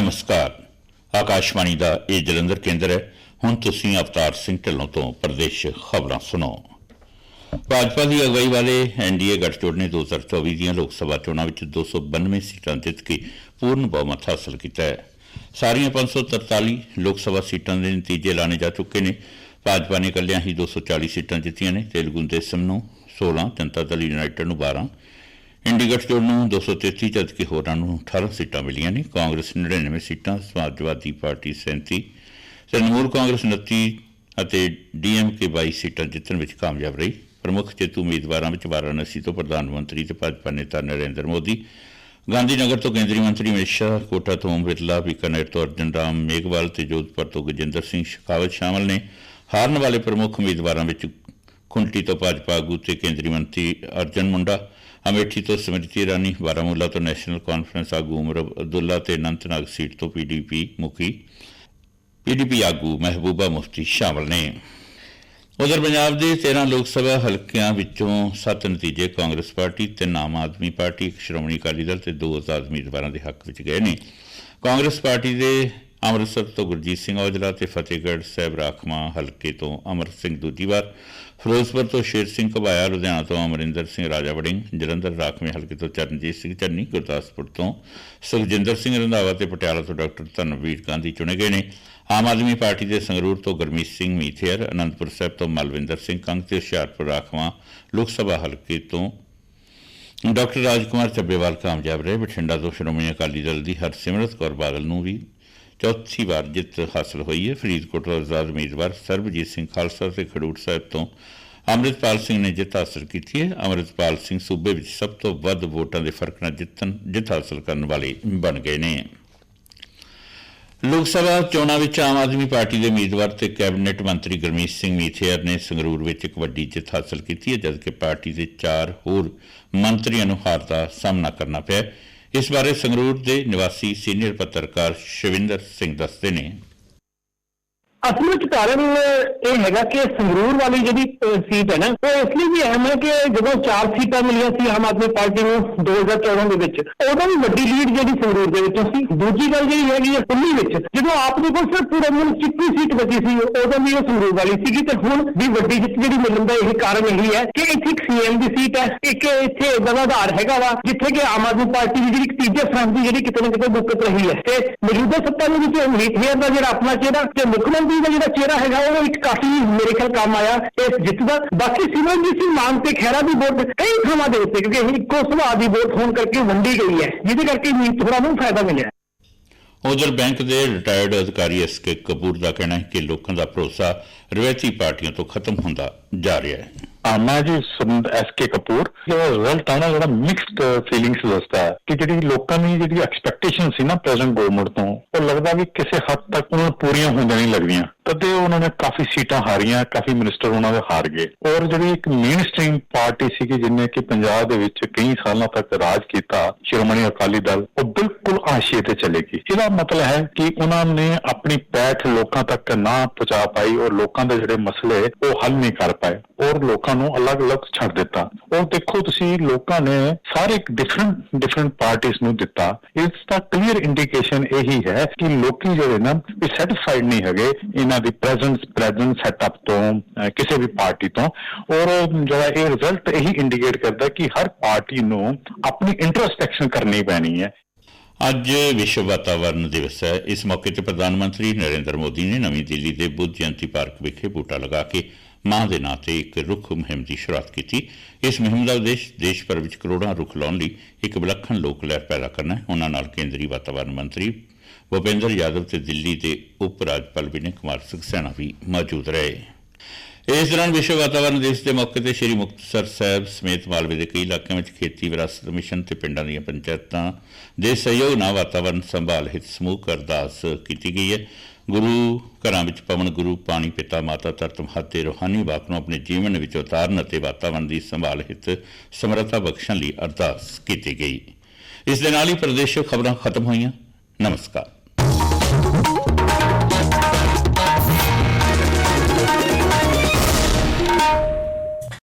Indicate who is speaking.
Speaker 1: ਨਮਸਕਾਰ। ਆਕਾਸ਼ਵਾਣੀ ਦਾ ਇਹ ਜਲੰਧਰ ਕੇਂਦਰ ਹੈ। ਹੁਣ ਤੁਸੀਂ ਅਵਤਾਰ ਸਿੰਘ ਢਿੱਲੋਂ ਤੋਂ ਪ੍ਰਦੇਸ਼ ਖਬਰਾਂ ਸੁਣੋ। ਭਾਜਪਾ ਦੀ ਅਗਵਾਈ ਵਾਲੇ ਐਨਡੀਏ ਗੱਠਜੋੜ ਨੇ 2024 ਦੀਆਂ ਲੋਕ ਸਭਾ ਚੋਣਾਂ ਵਿੱਚ 292 ਸੀਟਾਂ ਜਿੱਤ ਕੇ ਪੂਰਨ ਬਹੁਮਤ ਹਾਸਲ ਕੀਤਾ ਹੈ। ਸਾਰੀਆਂ 543 ਲੋਕ ਸਭਾ ਸੀਟਾਂ ਦੇ ਨਤੀਜੇ ਲਾਣੇ ਜਾ ਚੁੱਕੇ ਨੇ। ਭਾਜਪਾ ਨੇ ਇਕੱਲਿਆਂ ਹੀ 240 ਸੀਟਾਂ ਜਿੱਤੀਆਂ ਨੇ। ਤੇਲਗੂ ਦੇਸਮ ਨੂੰ 16 ਜਨਤਾ ਦਲ, ਯੂਨਾਈਟਿਡ ਨੂੰ 12 ਇੰਡੀ ਗੱਠਜੋੜ ਨੂੰ 233 ਜਦ ਕਿ ਹੋਰਾਂ ਨੂੰ 18 ਸੀਟਾਂ ਮਿਲੀਆਂ ਨੇ। ਕਾਂਗਰਸ 99 ਸੀਟਾਂ, ਸਮਾਜਵਾਦੀ ਪਾਰਟੀ 37 ਤ੍ਰਿਣਮੂਲ ਕਾਂਗਰਸ 29 ਅਤੇ ਡੀਐਮਕੇ 22 ਸੀਟਾਂ ਜਿੱਤਣ ਵਿੱਚ ਕਾਮਯਾਬ ਰਹੀ। ਪ੍ਰਮੁੱਖ ਜੇਤੂ ਉਮੀਦਵਾਰਾਂ ਵਿੱਚ ਵਾਰਾਣਸੀ ਤੋਂ ਪ੍ਰਧਾਨ ਮੰਤਰੀ ਤੇ ਭਾਜਪਾ ਨੇਤਾ ਨਰਿੰਦਰ ਮੋਦੀ, ਗਾਂਧੀਨਗਰ ਤੋਂ ਕੇਂਦਰੀ ਮੰਤਰੀ ਅਮਿਤ ਸ਼ਾਹ, ਕੋਟਾ ਤੋਂ ਓਮ ਬਿਰਲਾ, ਬੀਕਾਨੇਰ ਤੋਂ ਅਰਜਨ ਰਾਮ ਮੇਘਵਾਲ ਤੇ ਜੋਧਪੁਰ ਤੋਂ ਗਜਿੰਦਰ ਸਿੰਘ ਸ਼ੇਖਾਵਤ ਸ਼ਾਮਲ ਨੇ। ਹਾਰਨ ਵਾਲੇ ਪ੍ਰਮੁੱਖ ਉਮੀਦਵਾਰਾਂ ਵਿੱਚ ਖੁੰਟੀ ਤੋਂ ਭਾਜਪਾ ਆਗੂ ਤੇ ਕੇਂਦਰੀ ਮੰਤਰੀ ਅਰਜਨ ਮੁੰਡਾ ਅਮੇਠੀ ਤੋਂ ਸਮ੍ਰਿਤੀ ਇਰਾਨੀ ਬਾਰਾਮੂਲਾ ਤੋਂ ਨੈਸ਼ਨਲ ਕਾਨਫਰੰਸ ਆਗੂ ਉਮਰ ਅਬਦੁੱਲਾ ਤੇ ਅਨੰਤਨਾਗ ਸੀਟ ਤੋਂ ਪੀਡੀਪੀ ਮੁਖੀ ਪੀਡੀਪੀ ਆਗੂ ਮਹਿਬੂਬਾ ਮੁਫਤੀ ਸ਼ਾਮਲ ਨੇ। ਉਧਰ ਪੰਜਾਬ ਦੇ 13 ਲੋਕ ਸਭਾ ਹਲਕਿਆਂ ਵਿੱਚੋਂ 7 ਨਤੀਜੇ ਕਾਂਗਰਸ ਪਾਰਟੀ ਤੇ ਆਮ ਆਦਮੀ ਪਾਰਟੀ, ਇੱਕ ਸ਼੍ਰੋਮਣੀ ਅਕਾਲੀ ਦਲ ਤੇ ਦੋ ਆਜ਼ਾਦ ਉਮੀਦਵਾਰਾਂ ਦੇ ਹੱਕ ਵਿੱਚ ਗਏ ਨੇ। ਕਾਂਗਰਸ ਪਾਰਟੀ ਦੇ ਅੰਮ੍ਰਿਤਸਰ ਤੋਂ ਗੁਰਜੀਤ ਸਿੰਘ ਔਜਲਾ ਤੇ ਫਤਿਹਗੜ੍ਹ ਸਾਹਿਬ ਰਾਖਵਾਂ ਹਲਕੇ ਤੋਂ ਅਮਰ ਸਿੰਘ ਦੂਜੀ ਵਾਰ। ਫਿਰੋਜ਼ਪੁਰ ਤੋਂ ਸ਼ੇਰ ਸਿੰਘ ਘਬਾਇਆ, ਲੁਧਿਆਣਾ ਤੋਂ ਅਮਰਿੰਦਰ ਸਿੰਘ ਰਾਜਾ ਵੜਿੰਗ, ਜਲੰਧਰ ਰਾਖਵੇਂ ਹਲਕੇ ਤੋਂ ਚਰਨਜੀਤ ਸਿੰਘ ਚੰਨੀ, ਗੁਰਦਾਸਪੁਰ ਤੋਂ ਸੁਖਜਿੰਦਰ ਸਿੰਘ ਰੰਧਾਵਾ ਤੇ ਪਟਿਆਲਾ ਤੋਂ ਡਾਕਟਰ ਧਨਵੀਰ ਗਾਂਧੀ ਚੁਣੇ ਗਏ ਨੇ। ਆਮ ਆਦਮੀ ਪਾਰਟੀ ਦੇ ਸੰਗਰੂਰ ਤੋਂ ਗੁਰਮੀਤ ਸਿੰਘ ਮੀਥੇਰ ਅਨੰਦਪੁਰ ਸਾਹਿਬ ਤੋਂ ਮਲਵਿੰਦਰ ਸਿੰਘ ਕੰਗ ਤੇ ਹੁਸ਼ਿਆਰਪੁਰ ਰਾਖਵਾਂ ਲੋਕ ਸਭਾ ਹਲਕੇ ਤੋਂ ਡਾਕਟਰ ਰਾਜਕੁਮਾਰ ਚੱਬੇਵਾਲ ਕਾਮਯਾਬ ਰਹੇ। ਬਠਿੰਡਾ ਤੋਂ ਸ਼੍ਰੋਮਣੀ ਅਕਾਲੀ ਦਲ ਦੀ ਹਰਸਿਮਰਤ ਕੌਰ ਬਾਦਲ ਨੂੰ ਵੀ ਚੌਥੀ ਵਾਰ ਜਿੱਤ ਹਾਸਲ ਹੋਈ ਹੈ। ਫਰੀਦਕੋਟ ਤੋਂ ਆਜ਼ਾਦ ਉਮੀਦਵਾਰ ਸਰਬਜੀਤ ਸਿੰਘ ਖਾਲਸਾ ਤੇ ਖਡੂਰ ਸਾਹਿਬ ਤੋਂ ਅੰਮ੍ਰਿਤਪਾਲ ਸਿੰਘ ਨੇ ਜਿੱਤ ਹਾਸਲ ਕੀਤੀ ਹੈ। ਅੰਮ੍ਰਿਤਪਾਲ ਸਿੰਘ ਸੂਬੇ ਵਿੱਚ ਸਭ ਤੋਂ ਵੱਧ ਵੋਟਾਂ ਦੇ ਫ਼ਰਕ ਨਾਲ ਜਿੱਤਣ, ਜਿੱਤ ਹਾਸਲ ਕਰਨ ਵਾਲੇ ਬਣ ਗਏ ਨੇ। ਲੋਕ ਸਭਾ ਚੋਣਾਂ ਵਿੱਚ ਆਮ ਆਦਮੀ ਪਾਰਟੀ ਦੇ ਉਮੀਦਵਾਰ ਤੇ ਕੈਬਨਿਟ ਮੰਤਰੀ ਗੁਰਮੀਤ ਸਿੰਘ ਮੀਥੇਰ ਨੇ ਸੰਗਰੂਰ ਵਿੱਚ ਇੱਕ ਵੱਡੀ ਜਿੱਤ ਹਾਸਲ ਕੀਤੀ ਹੈ, ਜਦਕਿ ਪਾਰਟੀ ਦੇ ਚਾਰ ਹੋਰ ਮੰਤਰੀਆਂ ਨੂੰ ਹਾਰ ਦਾ ਸਾਹਮਣਾ ਕਰਨਾ ਪਿਆ ਇਸ ਬਾਰੇ ਸੰਗਰੂਰ ਦੇ ਨਿਵਾਸੀ ਸੀਨੀਅਰ ਪੱਤਰਕਾਰ ਸ਼ਵਿੰਦਰ ਸਿੰਘ ਦੱਸਦੇ ਨੇ।
Speaker 2: ਅਸਲ ਵਿੱਚ ਕਾਰਨ ਇਹ ਹੈਗਾ ਕਿ ਸੰਗਰੂਰ ਵਾਲੀ ਜਿਹੜੀ ਸੀਟ ਹੈ ਨਾ, ਉਹ ਇਸ ਲਈ ਵੀ ਅਹਿਮ ਹੈ ਕਿ ਜਦੋਂ ਚਾਰ ਸੀਟਾਂ ਮਿਲੀਆਂ ਸੀ ਆਮ ਆਦਮੀ ਪਾਰਟੀ ਨੂੰ 2014 ਦੇ ਵਿੱਚ ਉਦੋਂ ਵੀ ਵੱਡੀ ਲੀਡ ਜਿਹੜੀ ਸੰਗਰੂਰ ਦੇ ਵਿੱਚੋਂ ਸੀ। ਦੂਜੀ ਗੱਲ ਜਿਹੜੀ ਹੈਗੀ ਹੈ 19 ਵਿੱਚ, ਜਦੋਂ ਆਪ ਦੇ ਕੋਲ ਸਿਰਫ ਪੂਰਾ ਮੁਲਕ ਚਿੱਟੀ ਸੀਟ ਬਚੀ ਸੀ ਉਦੋਂ ਵੀ ਉਹ ਸੰਗਰੂਰ ਵਾਲੀ ਸੀਗੀ ਤੇ ਹੁਣ ਵੀ ਵੱਡੀ ਜਿੱਤ ਜਿਹੜੀ ਮਿਲਣ ਦਾ ਇਹ ਕਾਰਨ ਇਹੀ ਹੈ ਕਿ ਇੱਥੇ ਇੱਕ ਸੀਐਮ ਦੀ ਸੀਟ ਹੈ, ਇੱਕ ਇੱਥੇ ਇਦਾਂ ਦਾ ਆਧਾਰ ਹੈਗਾ ਵਾ, ਜਿੱਥੇ ਕਿ ਆਮ ਆਦਮੀ ਪਾਰਟੀ ਦੀ ਜਿਹੜੀ ਤੀਜੇ ਫਰੰਟ ਦੀ ਜਿਹੜੀ ਕਿਤੇ ਨਾ ਕਿਤੇ ਮੁੱਕਤ ਰਹੀ ਹੈ। ਤੇ ਮੌਜੂਦਾ ਸੱਤਾ ਦੇ ਵਿੱਚ ਮੀਠੇਰ ਦਾ ਜਿਹੜਾ ਆਪਣਾ ਚਿਹਰਾ ਤੇ ਮੁੱਖ ਮੰਤਰੀ ਦਾ ਜਿਹੜਾ ਚਿਹਰਾ ਹੈਗਾ ਉਹ ਇੱਕ ਕਾਫੀ ਮੇਰੇ ਖਿਆਲ ਕੰਮ ਆਇਆ ਇਸ ਜਿੱਤ ਦਾ ਬਾਕੀ ਸਿਮਰਨਜੀਤ ਸਿੰਘ ਮਾਨ ਤੇ ਖਹਿਰਾ ਦੀ ਵੋਟ ਕਈ ਥਾਵਾਂ ਦੇ ਉੱਤੇ, ਕਿਉਂਕਿ ਇਹ ਇੱਕੋ ਸੁਭਾਅ ਦੀ ਵੋਟ ਹੋਣ ਕਰਕੇ ਵੰਡੀ ਗਈ ਹੈ, ਜਿਹਦੇ ਕਰਕੇ ਮੀਤ ਥੋੜਾ ਨੂੰ ਫਾਇਦਾ ਮਿਲਿਆ।
Speaker 1: ਉਧਰ ਬੈਂਕ ਦੇ ਰਿਟਾਇਰਡ ਅਧਿਕਾਰੀ ਐਸ ਕੇ ਕਪੂਰ ਦਾ ਕਹਿਣਾ ਹੈ ਕਿ ਲੋਕਾਂ ਦਾ ਭਰੋਸਾ ਰਵਾਇਤੀ ਪਾਰਟੀਆਂ ਤੋਂ ਖਤਮ ਹੁੰਦਾ ਜਾ ਰਿਹਾ ਹੈ।
Speaker 3: ਆ ਮੈਂ ਜੀ ਐਸ ਕੇ ਕਪੂਰ ਜਿਹੜਾ ਰਿਜ਼ਲਟ ਆਣਾ ਜਿਹੜਾ ਮਿਕਸਡ ਫੀਲਿੰਗਸ ਦੱਸਦਾ ਹੈ ਕਿ ਜਿਹੜੀ ਲੋਕਾਂ ਦੀ ਜਿਹੜੀ ਐਕਸਪੈਕਟੇਸ਼ਨ ਸੀ ਨਾ ਪ੍ਰੈਜ਼ੈਂਟ ਗਵਰਨਮੈਂਟ ਤੋਂ, ਉਹ ਲੱਗਦਾ ਵੀ ਕਿਸੇ ਹੱਦ ਤੱਕ ਉਹਨਾਂ ਨੂੰ ਪੂਰੀਆਂ ਹੁੰਦੀਆਂ ਨਹੀਂ ਲੱਗਦੀਆਂ। ਤਦੇ ਉਹਨਾਂ ਨੇ ਕਾਫੀ ਸੀਟਾਂ ਹਾਰੀਆਂ, ਕਾਫੀ ਮਿਨਿਸਟਰ ਉਹਨਾਂ ਦੇ ਹਾਰ ਗਏ। ਔਰ ਜਿਹੜੀ ਇੱਕ ਮੇਨ ਸਟ੍ਰੀਮ ਪਾਰਟੀ ਸੀ ਕਿ ਜਿਨੇ ਕਿ ਪੰਜਾਬ ਦੇ ਵਿੱਚ ਕਈ ਸਾਲਾਂ ਤੱਕ ਰਾਜ ਕੀਤਾ, ਸ਼੍ਰੋਮਣੀ ਅਕਾਲੀ ਦਲ, ਉਹ ਬਿਲਕੁਲ ਆਸ਼ੀਏ ਤੇ ਚਲੇ ਗਈ ਇਹਦਾ ਮਤਲਬ ਹੈ ਕਿ ਉਹਨਾਂ ਨੇ ਆਪਣੀ ਪੈਠ ਲੋਕਾਂ ਤੱਕ ਨਾ ਪਹੁੰਚਾ ਪਾਈ ਔਰ ਲੋਕਾਂ ਦੇ ਜਿਹੜੇ ਮਸਲੇ, ਉਹ ਹੱਲ ਨਹੀਂ ਕਰ ਪਾਏ। ਔਰ ਲੋਕਾਂ ਨੂੰ ਅਲੱਗ-ਅਲੱਗ ਛੱਡ ਦਿੱਤਾ। ਔਰ ਦੇਖੋ ਤੁਸੀਂ, ਲੋਕਾਂ ਨੇ ਸਾਰੇ ਡਿਫਰੈਂਟ ਡਿਫਰੈਂਟ ਪਾਰਟੀਆਂ ਨੂੰ ਦਿੱਤਾ। ਇਸ ਦਾ ਕਲੀਅਰ ਇੰਡੀਕੇਸ਼ਨ ਇਹੀ ਹੈ ਕਿ ਲੋਕੀ ਜਿਹੜੇ ਨਾ ਵੀ ਸੈਟੀਸਫਾਈਡ ਨਹੀਂ ਹੈਗੇ, ਇਹਨਾਂ ਦੀ ਪ੍ਰੈਜ਼ੈਂਸ ਪ੍ਰੈਜ਼ੈਂਸ ਸੈਟਅਪ ਤੋਂ ਕਿਸੇ ਵੀ ਪਾਰਟੀ ਤੋਂ, ਔਰ ਜਿਹੜਾ ਇਹ ਰਿਜ਼ਲਟ ਇਹੀ ਇੰਡੀਕੇਟ ਕਰਦਾ ਕਿ ਹਰ ਪਾਰਟੀ ਨੂੰ ਆਪਣੀ ਇੰਟਰੋਸਪੈਕਸ਼ਨ ਕਰਨੀ ਪੈਣੀ ਹੈ।
Speaker 1: ਅੱਜ ਵਿਸ਼ਵ ਵਾਤਾਵਰਣ ਦਿਵਸ ਹੈ। ਇਸ ਮੌਕੇ ਤੇ ਪ੍ਰਧਾਨ ਮੰਤਰੀ ਨਰਿੰਦਰ ਮੋਦੀ ਨੇ ਨਵੀਂ ਦਿੱਲੀ ਦੇ ਬੁੱਧ ਜਯੰਤੀ ਪਾਰਕ ਵਿਖੇ ਬੂਟਾ ਲਗਾ ਕੇ ਮਾਂ ਦੇ ਨਾਂ ਤੇ ਇੱਕ ਰੁੱਖ ਮੁਹਿੰਮ ਦੀ ਸ਼ੁਰੂਆਤ ਕੀਤੀ। ਇਸ ਮੁਹਿੰਮ ਦਾ ਉਦੇਸ਼ ਦੇਸ਼ ਭਰ ਵਿੱਚ ਕਰੋੜਾਂ ਰੁੱਖ ਲਾਉਣ ਲਈ ਇੱਕ ਵਿਲੱਖਣ ਲੋਕ ਲਹਿਰ ਪੈਦਾ ਕਰਨਾ ਹੈ। ਉਹਨਾਂ ਨਾਲ ਕੇਂਦਰੀ ਵਾਤਾਵਰਣ ਮੰਤਰੀ ਭੁਪੇਂਦਰ ਯਾਦਵ ਤੇ ਦਿੱਲੀ ਦੇ ਉਪ ਰਾਜਪਾਲ ਵਿਨੈ ਕੁਮਾਰ ਸਿੰਘ ਸਕਸੈਨਾ ਵੀ ਮੌਜੂਦ ਰਹੇ। ਇਸ ਦੌਰਾਨ ਵਿਸ਼ਵ ਵਾਤਾਵਰਣ ਦਿਵਸ ਦੇ ਮੌਕੇ ਤੇ ਸ੍ਰੀ ਮੁਕਤਸਰ ਸਾਹਿਬ ਸਮੇਤ ਮਾਲਵੇ ਦੇ ਕਈ ਇਲਾਕਿਆਂ ਵਿੱਚ ਖੇਤੀ ਵਿਰਾਸਤ ਮਿਸ਼ਨ ਤੇ ਪਿੰਡਾਂ ਦੀਆਂ ਪੰਚਾਇਤਾਂ ਦੇ ਸਹਿਯੋਗ ਨਾਲ ਵਾਤਾਵਰਣ ਸੰਭਾਲ ਹਿੱਤ ਸਮੂਹ ਅਰਦਾਸ ਕੀਤੀ ਗਈ ਹੈ। ਗੁਰੂ ਘਰਾਂ ਵਿੱਚ ਪਵਨ, ਗੁਰੂ, ਪਾਣੀ, ਪਿਤਾ, ਮਾਤਾ, ਧਰਤ, ਮਹੱਤ ਤੇ ਰੋਹਾਨੀ ਵਾਕ ਨੂੰ ਆਪਣੇ ਜੀਵਨ ਵਿੱਚ ਉਤਾਰਨ ਅਤੇ ਵਾਤਾਵਰਣ ਦੀ ਸੰਭਾਲ ਹਿੱਤ ਸਮਰੱਥਾ ਬਖਸ਼ਣ ਲਈ ਅਰਦਾਸ ਕੀਤੀ ਗਈ। ਇਸ ਦੇ ਨਾਲ ਹੀ ਪ੍ਰਦੇਸ਼ ਖਬਰਾਂ ਖਤਮ ਹੋਈਆਂ। ਨਮਸਕਾਰ।